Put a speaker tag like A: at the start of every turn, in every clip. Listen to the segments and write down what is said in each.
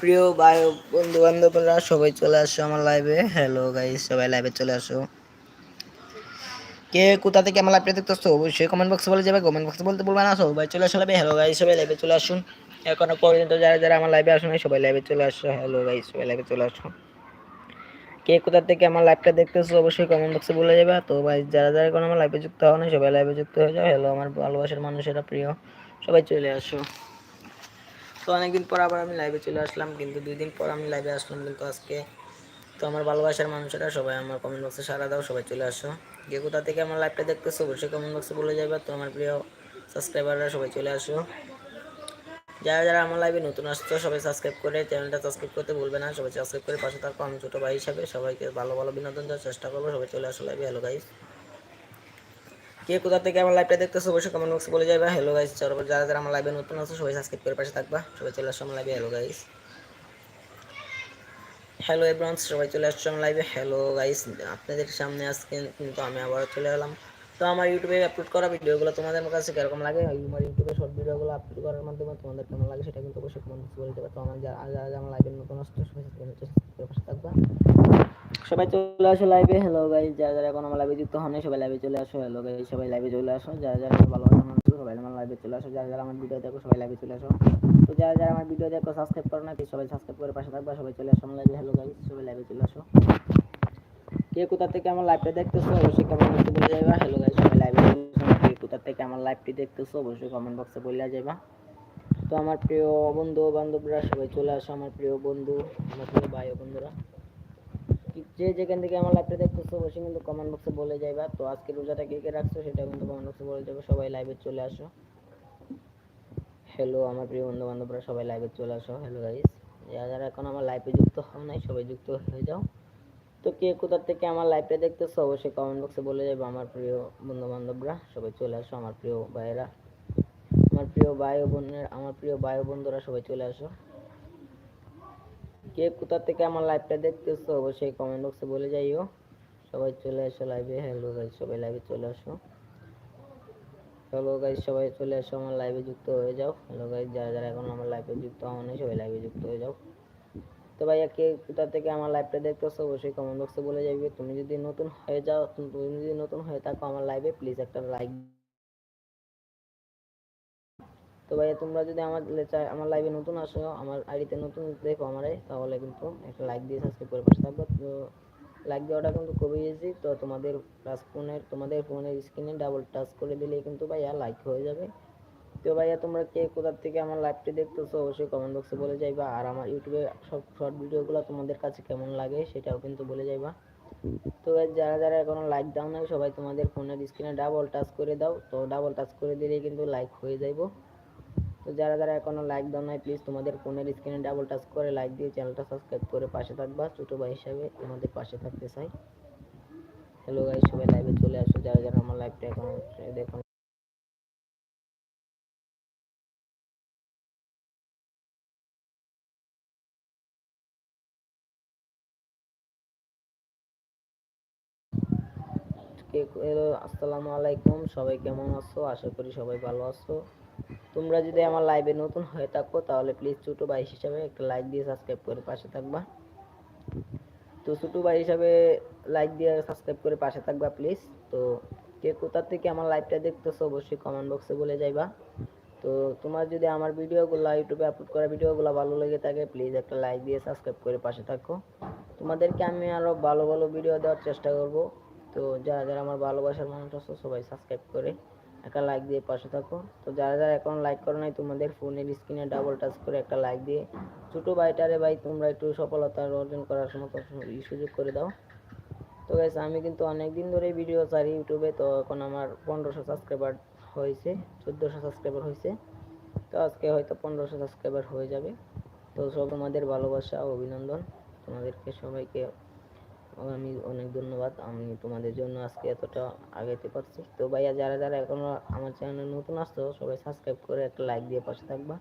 A: প্রিয় ভাই বন্ধু বান্ধবরা সবাই চলে আসো আমার লাইভে হ্যালো গাইস সবাই লাইভে চলে আসো। কে কোথা থেকে আমার লাইভটা দেখতেছো? অবশ্যই কমেন্ট বক্সে বলে যাবে কমেন্ট বক্সে বলতে বলবে না। সবাই চলে আসো লাইভে হ্যালো গাইস সবাই লাইভে চলে আসুন। এখনও পর্যন্ত যারা যারা আমার লাইভে আসুন সবাই লাইভে চলে আসো। হ্যালো গাইস সবাই লাইভে চলে আসো। কে কোথা থেকে আমার লাইভটা দেখতেছো? অবশ্যই কমেন্ট বক্সে বলে যাবে। তো ভাই, যারা যারা এখন আমার লাইভে যুক্ত হওয়া সবাই লাইভে যুক্ত হয়ে যাও। হ্যালো আমার ভালোবাসার মানুষেরা প্রিয়। সবাই চলে আসো। তো অনেকদিন পর আবার আমি লাইভে চলে আসলাম, কিন্তু দুই দিন পর আমি লাইভে আসলাম কিন্তু আজকে তো আমার ভালোবাসার মানুষেরা সবাই আমার কমেন্ট বক্সে সারা দাও, সবাই চলে আসো। যে কোথা থেকে আমার লাইভটা দেখতেছো অবশ্যই কমেন্ট বক্সে বলে যাবে। তো আমার প্রিয় সাবস্ক্রাইবাররা সবাই চলে আসো। যারা যারা আমার লাইভে নতুন আসছো, সবাই সাবস্ক্রাইব করে চ্যানেলটা সাবস্ক্রাইব করতে ভুলবে না। সবাই সাবস্ক্রাইব করে পাশে থাকো, আমি ছোটো ভাই হিসাবে সবাইকে ভালো ভালো বিনোদন দেওয়ার চেষ্টা করব। সবাই চলে আসো লাইভে হ্যালো গাইস কে কোথা থেকে আমার লাইভটা দেখতেছো অবশ্যই কমেন্ট বক্সে বলে যাবে। হ্যালো গাইস চলো যারা যারা আমার লাইভে নতুন আছো, সবাই সাবস্ক্রাইব করে পাশে থাকবা। সবাই চলে আসো আমার লাইভে হ্যালো গাইস হ্যালো এভরিওয়ান সবাই চলে আসছো আমার লাইভে হ্যালো গাইস আপনাদের সামনে আজকে কিন্তু আমি আবার চলে এলাম। তো আমার ইউটিউবে আপলোড করা ভিডিওগুলো তোমাদের কাছে কীরকম লাগে? আমার ইউটিউবে শর্ট ভিডিওগুলো আপলোড করার মাধ্যমে তোমাদের কেমন লাগে সেটা কিন্তু অবশ্যই কমেন্ট বলে দেবে। তো আমার যারা যারা আমার লাইভে নতুন আসছো, সবাই সাবস্ক্রাইব করে পাশে থাকবা। সবাই চলে আসো লাইভে হ্যালো গাইস যারা যারা এখন আমার লাইভে যুক্ত হন সবাই লাইভে চলে আসো। হ্যালো গাইস সবাই লাইভে চলে আসো। যারা যারা ভালো সবাই আমার লাইভে চলে আসো। যারা যারা আমার ভিডিও দেখো, সবাই লাইভে চলে আসো। তো যারা যারা আমার ভিডিও দেখো সাবস্ক্রাইব করো না সবাই সাবস্ক্রাইব করে পাশে থাকবা, সবাই চলে আসো লাইভে হ্যালো গাইস সবাই লাইভে চলে আসো। কে কোথা থেকে আমার লাইভটা দেখতেছো, অবশ্যই কমেন্ট বক্সে বলে যাইবা। হ্যালো গাইস সবাই লাইভে কে কোথা থেকে আমার লাইভটি দেখতেছো, অবশ্যই কমেন্ট বক্সে বলে যাইবা। তো আমার প্রিয় বন্ধু বান্ধবরা সবাই চলে আসো। আমার প্রিয় বন্ধু, আমার প্রিয় ভাই বন্ধুরা। যে যেখান থেকে আমার লাইভটা দেখতেছো, অবশ্যই কিন্তু কমেন্ট বক্সে বলে যাইবা। তো আজকে রোজাটা কে কে রাখছো, সেটা কিন্তু কমেন্ট বক্সে বলে যাবে সবাই লাইভে চলে আসো। হ্যালো আমার প্রিয় বন্ধু বান্ধবরা সবাই লাইভে চলে আসো। হ্যালো গাইস যারা এখন আমার লাইভে যুক্ত হও নাই, সবাই যুক্ত হয়ে যাও। তো কে কোথা থেকে আমার লাইভটা দেখতেছো, অবশ্যই কমেন্ট বক্সে বলে যাবে আমার প্রিয় বন্ধু বান্ধবরা সবাই চলে আসো, আমার প্রিয় ভাইয়েরা। আমার প্রিয় ভাই বোনের, আমার প্রিয় ভাই বন্ধুরা, সবাই চলে আসো। কে কোথা থেকে আমার লাইভটা দেখতেছো, অবশ্যই কমেন্ট বক্সে বলে যাইও। সবাই চলে আসো লাইভে হ্যালো গাইস সবাই লাইভে চলে আসো। হ্যালো গাইস সবাই চলে আসো, আমার লাইভে যুক্ত হয়ে যাও। হ্যালো গাইস যারা যারা এখন আমার লাইভে যুক্ত হওয়া নেই সবাই লাইভে যুক্ত হয়ে যাও। তো ভাইয়া, কে কোথা থেকে আমার লাইভটা দেখতেছো, অবশ্যই কমেন্ট বক্সে বলে যাবে তুমি যদি নতুন হয়ে যাও, তুমি যদি নতুন হয়ে থাকো আমার লাইভে প্লিজ একটা লাইক তো ভাইয়া, তোমরা যদি আমার আমার লাইভে নতুন আসো, আমার আইডিতে নতুন দেখো আমারে, তাহলে কিন্তু একটা লাইক দিয়ে সাবস্ক্রাইব করে পাশে থাকবে। তো লাইক দেওয়াটা কিন্তু খুবই ইজি তো তোমাদের প্লাস ফোনের তোমাদের ফোনের স্ক্রিনে ডাবল টাচ করে দিলেই কিন্তু ভাইয়া লাইক হয়ে যাবে। তো ভাইয়া, তোমরা কে কোথার থেকে আমার লাইভটি দেখতেছো, অবশ্যই কমেন্ট বক্সে বলে যাইবা। আর আমার ইউটিউবে সব শর্ট ভিডিওগুলো তোমাদের কাছে কেমন লাগে, সেটাও কিন্তু বলে যাইবা। তো যারা যারা এখনও লাইক দাও না সবাই তোমাদের ফোনের স্ক্রিনে ডাবল টাচ করে দাও। তো ডাবল টাচ করে দিলেই কিন্তু লাইক হয়ে যাইবো। তো যারা যারা এখনও লাইক দাও নাই প্লিজ তোমাদের ফোনের স্ক্রিনে ডাবল টাচ করে লাইক দিয়ে চ্যানেলটা সাবস্ক্রাইব করে পাশে থাকবা। ছোটো ভাই হিসাবে তোমাদের পাশে থাকতে চাই। হ্যালো গাই সবাই লাইভে চলে আসো। যারা যারা আমার লাইভটা এখন দেখুন আসসালামু আলাইকুম। সবাই কেমন আছো? আশা করি সবাই ভালো আছো। তোমরা যদি আমার লাইভে নতুন হয়ে থাকো, তাহলে প্লিজ ছোটো ভাই হিসাবে একটা লাইক দিয়ে সাবস্ক্রাইব করে পাশে থাকবা। তো ছোটো ভাই হিসাবে লাইক দিয়ে সাবস্ক্রাইব করে পাশে থাকবা প্লিজ তো কে কোথা থেকে আমার লাইভটা দেখতেছো, অবশ্যই কমেন্ট বক্সে বলে যাইবা। তো তোমার যদি আমার ভিডিওগুলো ইউটিউবে আপলোড করা ভিডিওগুলো ভালো লেগে থাকে প্লিজ একটা লাইক দিয়ে সাবস্ক্রাইব করে পাশে থাকো। তোমাদেরকে আমি আরও ভালো ভালো ভিডিও দেওয়ার চেষ্টা করব। তো যারা যারা আমার ভালোবাসার মানুষ আছো, সবাই সাবস্ক্রাইব করে একটা লাইক দিয়ে পাশে থাকো। তো যারা যারা এখন লাইক করো নাই, তোমাদের ফোনের স্ক্রিনে ডাবল টাচ করে একটা লাইক দিয়ে ছোটো ভাইটারে ভাই তোমরা একটু সফলতা অর্জন করার মতো সুযোগ করে দাও। তো গাইস আমি কিন্তু অনেক দিন ধরে ভিডিও চারি ইউটিউবে, তো এখন আমার পনেরোশো সাবস্ক্রাইবার হয়েছে, চোদ্দোশো সাবস্ক্রাইবার হয়েছে। তো আজকে হয়তো পনেরোশো সাবস্ক্রাইবার হয়ে যাবে। তো সব তোমাদের ভালোবাসা অভিনন্দন। তোমাদেরকে সবাইকে আমি অনেক ধন্যবাদ। আমি তোমাদের জন্য আজকে এতটা আগাইতে পারছি। তো ভাইয়া, যারা যারা এখনও আমার চ্যানেলে নতুন আসতো সবাই সাবস্ক্রাইব করে একটা লাইক দিয়ে পাশে থাকবা।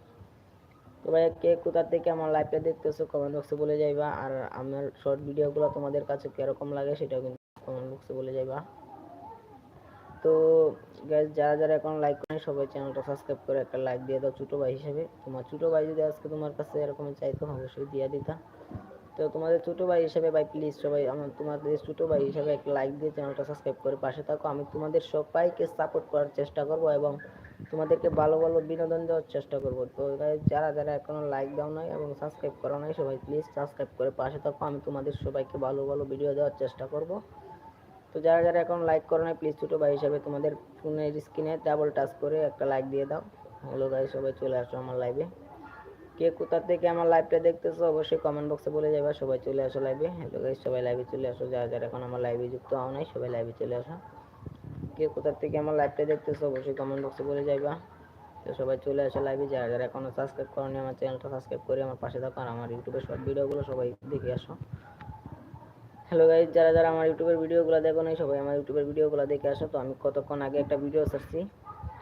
A: তো ভাইয়া, কে কোথা থেকে আমার লাইভটা দেখতেছো কমেন্ট বক্সে বলে যাইবা। আর আমার শর্ট ভিডিওগুলো তোমাদের কাছে কীরকম লাগে, সেটাও কিন্তু কমেন্ট বক্সে বলে যাইবা। তো গ্যাস যারা যারা এখন লাইক করেন, সবাই চ্যানেলটা সাবস্ক্রাইব করে একটা লাইক দিয়ে দাও ছোটো ভাই হিসেবে। তোমার ছোটো ভাই যদি আজকে তোমার কাছে এরকম চাইতো, অবশ্যই দিয়ে দিতা। তো তোমাদের ছোটো ভাই হিসেবে, ভাই প্লিজ সবাই আমার তোমাদের ছোটো ভাই হিসেবে একটা লাইক দিয়ে চ্যানেলটা সাবস্ক্রাইব করে পাশে থাকো। আমি তোমাদের সবাইকে সাপোর্ট করার চেষ্টা করব এবং তোমাদেরকে ভালো ভালো বিনোদন দেওয়ার চেষ্টা করব। তো যারা যারা এখনও লাইক দাও নাই এবং সাবস্ক্রাইব করো নাই, সবাই প্লিজ সাবস্ক্রাইব করে পাশে থাকো। আমি তোমাদের সবাইকে ভালো ভালো ভিডিও দেওয়ার চেষ্টা করব। তো যারা যারা এখন লাইক করো নাই প্লিজ ছোটো ভাই হিসাবে তোমাদের ফোনের স্ক্রিনে ডাবল টাচ করে একটা লাইক দিয়ে দাও। হ্যালো গাই সবাই চলে আসো আমার লাইভে কে কোথা থেকে আমার লাইভটা দেখতেছো, অবশ্যই কমেন্ট বক্সে বলে যাবে। সবাই চলে আসো লাইভে হ্যালো গাইস সবাই লাইভে চলে আসো। যারা যারা এখন আমার লাইভে যুক্ত হও নাই, সবাই লাইভে চলে আসো। কে কোথা থেকে আমার লাইভটা দেখতেছো, অবশ্যই কমেন্ট বক্সে বলে যাইবা তো সবাই চলে আসো লাইভে যারা যারা এখনও সাবস্ক্রাইব করনি, আমার চ্যানেলটা সাবস্ক্রাইব করে আমার পাশে থাকো আর আমার ইউটিউবের সব ভিডিওগুলো সবাই দেখে আসো। হ্যালো গাইজ যারা যারা আমার ইউটিউবের ভিডিওগুলো দেখো নাই, সবাই আমার ইউটিউবের ভিডিওগুলো দেখে আসো। তো আমি কতক্ষণ আগে একটা ভিডিও ছাড়ছি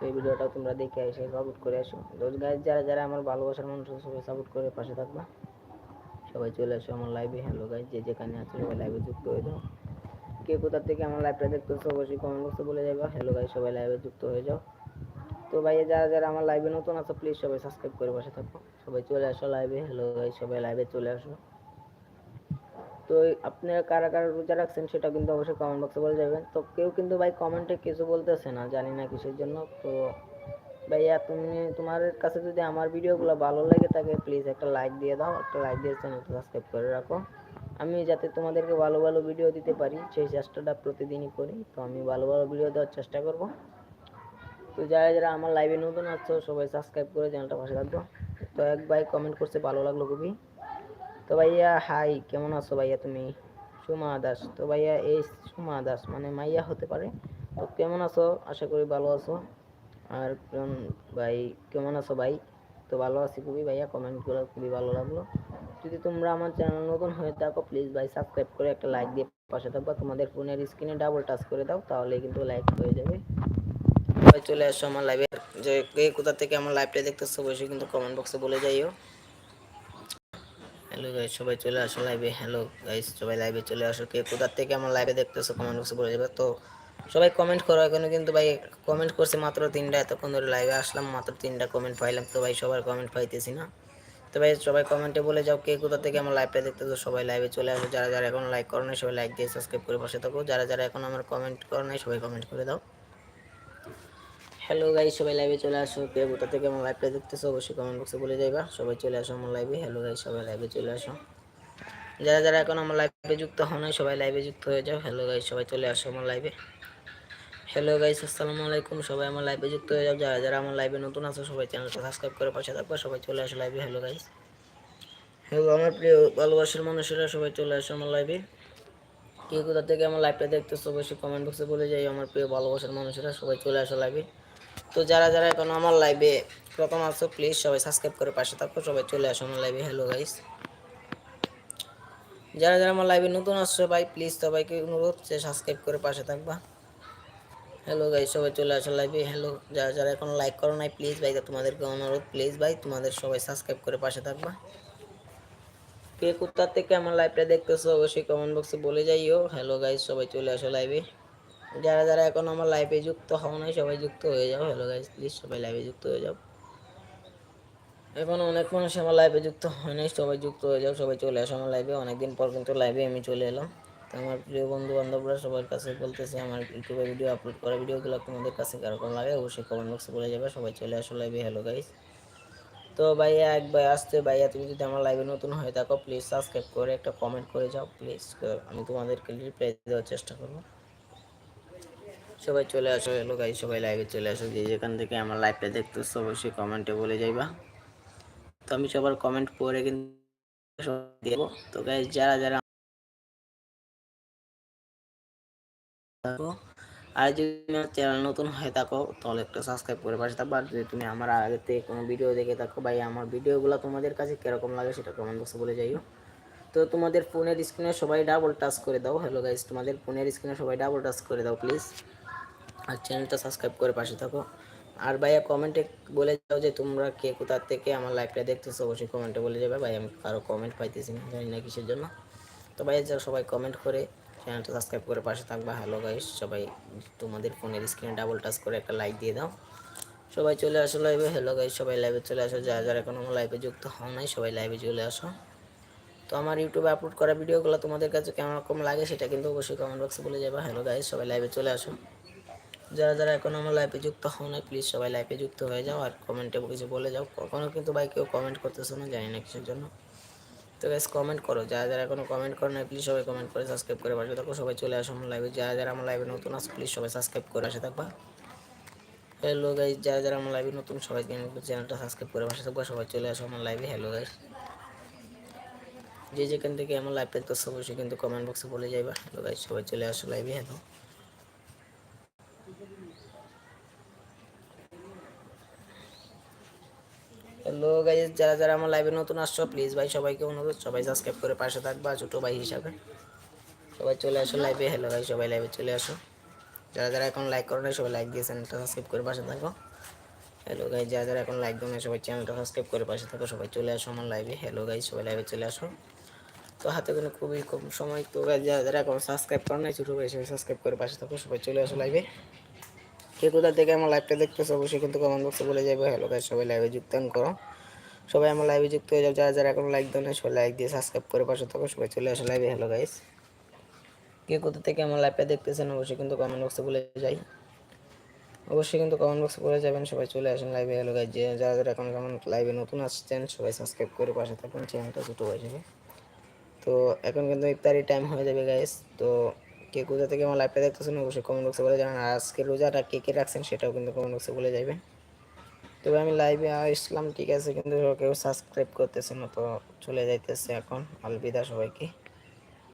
A: এই ভিডিওটাও তোমরা দেখে এসে সাপোর্ট করে আসো। তো গাইজ যারা যারা আমার ভালোবাসার মানুষ সবাই সাপোর্ট করে পাশে থাকবা। সবাই চলে আসো আমার লাইভে হ্যালো গাইজ যে যেখানে আছে সবাই লাইভে যুক্ত হয়ে যাও। কে কোথা থেকে আমার লাইভটা দেখতেছো, অবশ্যই কমেন্ট বক্সে বলে যাবে হ্যালো গাইজ সবাই লাইভে যুক্ত হয়ে যাও। তো ভাই যারা যারা আমার লাইভে নতুন আছো প্লিজ সবাই সাবস্ক্রাইব করে বসে থাকো। সবাই চলে আসো লাইভে হ্যালো গাইজ সবাই লাইভে চলে আসো। তো আপনারা কারা কারা রোজা রাখছেন সেটা কিন্তু অবশ্যই কমেন্ট বক্সে বলে যাবেন। তো কেউ কিন্তু ভাই কমেন্টে কিছু বলতেছে না, জানি না কিসের জন্য। তো ভাইয়া, তুমি তোমার কাছে যদি আমার ভিডিওগুলো ভালো লাগে থাকে প্লিজ একটা লাইক দিয়ে দাও। একটা লাইক দিয়ে চ্যানেলটা সাবস্ক্রাইব করে রাখো। আমি যাতে তোমাদেরকে ভালো ভালো ভিডিও দিতে পারি, সেই চেষ্টাটা প্রতিদিনই করি। তো আমি ভালো ভালো ভিডিও দেওয়ার চেষ্টা করব। তো যারা যারা আমার লাইভে নতুন আছো, সবাই সাবস্ক্রাইব করে চ্যানেলটা পাশে রাখব তো এক ভাই কমেন্ট করছে, ভালো লাগল খুবই। তো ভাইয়া হাই কেমন আছো ভাইয়া তুমি? সুমা দাস, তো ভাইয়া এই সুমা দাস মানে মাইয়া হতে পারে। তো কেমন আছো? আশা করি ভালো আছো। আর কেমন ভাই, কেমন আছো ভাই? তো ভালো আছি খুবই ভাইয়া কমেন্টগুলো খুবই ভালো লাগল। যদি তোমরা আমার চ্যানেল নতুন হয়ে থাকো প্লিজ ভাই সাবস্ক্রাইব করে একটা লাইক দিয়ে পাশে থাকবা। তোমাদের ফোনের স্ক্রিনে ডাবল টাচ করে দাও তাহলে কিন্তু লাইক হয়ে যাবে। চলে আসো আমার লাইভে যে কোথা থেকে আমার লাইভটা দেখতেছো, অবশ্যই কিন্তু কমেন্ট বক্সে বলে যাইও। হ্যালো গাইস সবাই চলে আসো লাইভে হ্যালো গাইস সবাই লাইভে চলে আসো। কে কোথা থেকে আমার লাইভে দেখতেছো কমেন্ট বক্সে বলে যাবে। তো সবাই কমেন্ট করো, এখানে কিন্তু ভাই কমেন্ট করছে মাত্র তিনটা। এতক্ষণ ধরে লাইভে আসলাম, মাত্র তিনটা কমেন্ট পাইলাম। তো ভাই সবার কমেন্ট পাইতেছি না। তো ভাই সবাই কমেন্টে বলে যাও কে কোথা থেকে আমার লাইভটা দেখতেছো। সবাই লাইভে চলে আসো। যারা যারা এখন লাইক করো নাই, সবাই লাইক দিয়ে সাবস্ক্রাইব করে পাশে থাকো। যারা যারা এখন আমার কমেন্ট করো নাই, সবাই কমেন্ট করে দাও। হ্যালো গাইস, সবাই লাইভে চলে আসো। কে কোথা থেকে আমার লাইভটা দেখতেছো, অবশ্যই কমেন্ট বক্সে বলে যাইবা। সবাই চলে আসো আমার লাইভে হ্যালো গাইস, সবাই লাইভে চলে আসো। যারা যারা এখন আমার লাইভে যুক্ত হও নাই, সবাই লাইভে যুক্ত হয়ে যাও। হ্যালো গাইস, সবাই চলে আসো আমার লাইভে হ্যালো গাইস, আসসালামু আলাইকুম। সবাই আমার লাইভে যুক্ত হয়ে যাও। যারা যারা আমার লাইভে নতুন আছো, সবাই চ্যানেলটা সাবস্ক্রাইব করে, পাশে থাকবে সবাই চলে আসো লাইভে হ্যালো গাইস। হ্যালো, আমার প্রিয় ভালোবাসার মানুষেরা, সবাই চলে আসো আমার লাইভে কে কোথা থেকে আমার লাইভটা দেখতেছো, অবশ্যই কমেন্ট বক্সে বলে যাই আমার প্রিয় ভালোবাসার মানুষেরা, সবাই চলে আসো লাইভে তো যারা যারা এখন আমার লাইভে প্রথম আছো প্লিজ সবাই সাবস্ক্রাইব করে পাশে থাকো, সবাই চলে আসো আমার লাইভে হ্যালো গাইস যারা যারা আমার লাইভে নতুন আসছো ভাই প্লিজ সবাইকে অনুরোধ যে সাবস্ক্রাইব করে পাশে থাকবা। হ্যালো গাইস সবাই চলে আসো লাইভে হ্যালো যারা যারা এখন লাইক করো নাই প্লিজ ভাই তোমাদেরকে অনুরোধ প্লিজ ভাই, তোমাদের সবাই সাবস্ক্রাইব করে পাশে থাকবা। কে কোথা থেকে আমার লাইভটা দেখতেছো, অবশ্যই কমেন্ট বক্সে বলে যাইও। হ্যালো গাইস সবাই চলে আসো লাইভে যারা যারা এখন আমার লাইভে যুক্ত, হও নাই, সবাই যুক্ত হয়ে যাও। হ্যালো গাইজ প্লিজ সবাই লাইভে যুক্ত হয়ে যাও। এখন অনেক মানুষ আমার লাইভে যুক্ত হয় নাই, সবাই যুক্ত হয়ে যাও, সবাই চলে আসো আমার লাইভে অনেকদিন পর কিন্তু লাইভে আমি চলে এলাম। তো আমার প্রিয় বন্ধু বান্ধবরা সবার কাছে বলতেছি, আমার ইউটিউবে ভিডিও আপলোড করা ভিডিওগুলো তোমাদের কাছে কেরকম লাগে, অবশ্যই কমেন্ট বক্সে বলে যাবে, সবাই চলে আসো লাইভে হ্যালো গাইজ তো ভাইয়া, এক ভাই আসতে ভাইয়া, তুমি যদি আমার লাইভে নতুন হয়ে থাকো প্লিজ সাবস্ক্রাইব করে একটা কমেন্ট করে যাও। প্লিজ আমি তোমাদেরকে রিপ্লাই দেওয়ার চেষ্টা করব। সবাই চলে আসো হ্যালো গাইস সবাই লাইভে চলে আসো। যে যেখান থেকে আমার লাইভটা দেখতেছো, অবশ্যই কমেন্টে বলে যাইবা। তো আমি সবার কমেন্ট পরে কিন্তু দেবো। তো গাইস যারা যারা আর যদি আমার চ্যানেল নতুন হয়ে থাকো, তাহলে একটা সাবস্ক্রাইব করে পাশে থাকব। আর যদি তুমি আমার আগে থেকে কোনো ভিডিও দেখে থাকো, ভাই, আমার ভিডিওগুলো তোমাদের কাছে কীরকম লাগে সেটা কমেন্ট বক্সে বলে যাইও। তো তোমাদের ফোনের স্ক্রিনে সবাই ডাবল টাচ করে দাও। হ্যালো গাইস তোমাদের ফোনের স্ক্রিনে সবাই ডাবল টাচ করে দাও প্লিজ আর চ্যানেলটা সাবস্ক্রাইব করে পাশে থাকো। আর ভাইয়া কমেন্টে বলে যাও যে তোমরা কে কোথা থেকে আমার লাইভটা দেখতেছো? অবশ্যই কমেন্টে বলে যাবে। ভাই, আমি কারও কমেন্ট পাইতেছি না, জানি না কিসের জন্য। তো ভাইয়া যারা সবাই কমেন্ট করে চ্যানেলটা সাবস্ক্রাইব করে পাশে থাকবা। হ্যালো গাইস সবাই তোমাদের ফোনের স্ক্রিনে ডাবল টাচ করে একটা লাইক দিয়ে দাও। সবাই চলে আসো লাইভে হ্যালো গাইস সবাই লাইভে চলে আসো। যারা যারা এখন আমার লাইভে যুক্ত হও নাই, সবাই লাইভে চলে আসো। তো আমার ইউটিউবে আপলোড করা ভিডিওগুলো তোমাদের কাছে কেমন রকম লাগে সেটা কিন্তু অবশ্যই কমেন্ট বক্সে বলে যাবে। হ্যালো গাইস সবাই লাইভে চলে আসো। যারা যারা এখন আমার লাইফে যুক্ত হও না প্লিজ সবাই লাইফে যুক্ত হয়ে যাও আর কমেন্টে কিছু বলে যাও। কখনো কিন্তু ভাই কেউ কমেন্ট করতেছো না, জানি না কিসের জন্য। তো গাইস কমেন্ট করো। যারা যারা এখনও কমেন্ট করো না প্লিজ সবাই কমেন্ট করে সাবস্ক্রাইব করে পাশে থাকো। সবাই চলে আসো আমার লাইভে যারা যারা আমার লাইভে নতুন আসো প্লিজ সবাই সাবস্ক্রাইব করে পাশে থাকবা। হ্যালো গাইস যারা যারা আমার লাইভে নতুন, সবাই চ্যানেলটা সাবস্ক্রাইব করে পাশে থাকবা। সবাই চলে আসো আমার লাইভে হ্যালো গাইস যে যেখান থেকে আমার লাইভ দেখতেছো, অবশ্যই কিন্তু কমেন্ট বক্সে বলে যাইবা। হ্যালো গাইস সবাই চলে আসো লাইভে হ্যালো হ্যালো গাইস যারা যারা আমার লাইভে নতুন আসছো প্লিজ ভাই, সবাইকে অনুরোধ, সবাই সাবস্ক্রাইব করে পাশে থাকবা, ছোটো ভাই হিসাবে। সবাই চলে আসো লাইভে হ্যালো ভাই সবাই লাইভে চলে আসো। যারা যারা এখন লাইক করো না সবাই লাইক দিয়ে চ্যানেলটা সাবস্ক্রাইব করে পাশে থাকো। হ্যালো গাইস যারা যারা এখন লাইক দাও না সবাই চ্যানেলটা সাবস্ক্রাইব করে পাশে থাকো, সবাই চলে আসো আমার লাইভে হ্যালো গাইস সবাই লাইভে চলে আসো। তো হাতে কোনো খুবই কম সময়, তো যারা যারা এখন সাবস্ক্রাইব করো না ছোটো ভাই সবাই সাবস্ক্রাইব করে পাশে থাকো, সবাই চলে আসো লাইভে কে কোথা থেকে আমার লাইভটা দেখতেছো, অবশ্যই কিন্তু কমেন্ট বক্সে বলে যাবে। হ্যালো গাইস সবাই লাইভে যুক্তান করো। সবাই আমার লাইভে যুক্ত হয়ে যাও, যারা যারা এখন লাইক দাও না সবাই লাইক দিয়ে সাবস্ক্রাইব করে পাশে থাকো, সবাই চলে আসো লাইভে হ্যালো গাইস কে কোথা থেকে আমার লাইভটা দেখতেছেন, অবশ্যই কিন্তু কমেন্ট বক্সে বলে যাই। অবশ্যই কিন্তু কমেন্ট বক্সে বলে যাবেন, সবাই চলে আসেন লাইভে হ্যালো গাইস যে যারা যারা এখন কেমন লাইভে নতুন আসছেন, সবাই সাবস্ক্রাইব করে পাশে থাকুন চ্যানেলটা ছোটো হয়ে যাবে। তো এখন কিন্তু ইফতারি টাইম হয়ে যাবে গাইস তো কে কোথা থেকে আমার লাইভটা দেখতেছেন অবশ্যই কমেন্ট বক্সে বলে জানান। আর আজকে রোজাটা কে কে রাখছেন সেটাও কিন্তু কমেন্ট বক্সে বলে যাবেন। তবে আমি লাইভে আসলাম ঠিক আছে, কিন্তু কেউ সাবস্ক্রাইব করতেছে না, তো চলে যাইতেছে এখন। আলবিদা সবাইকে।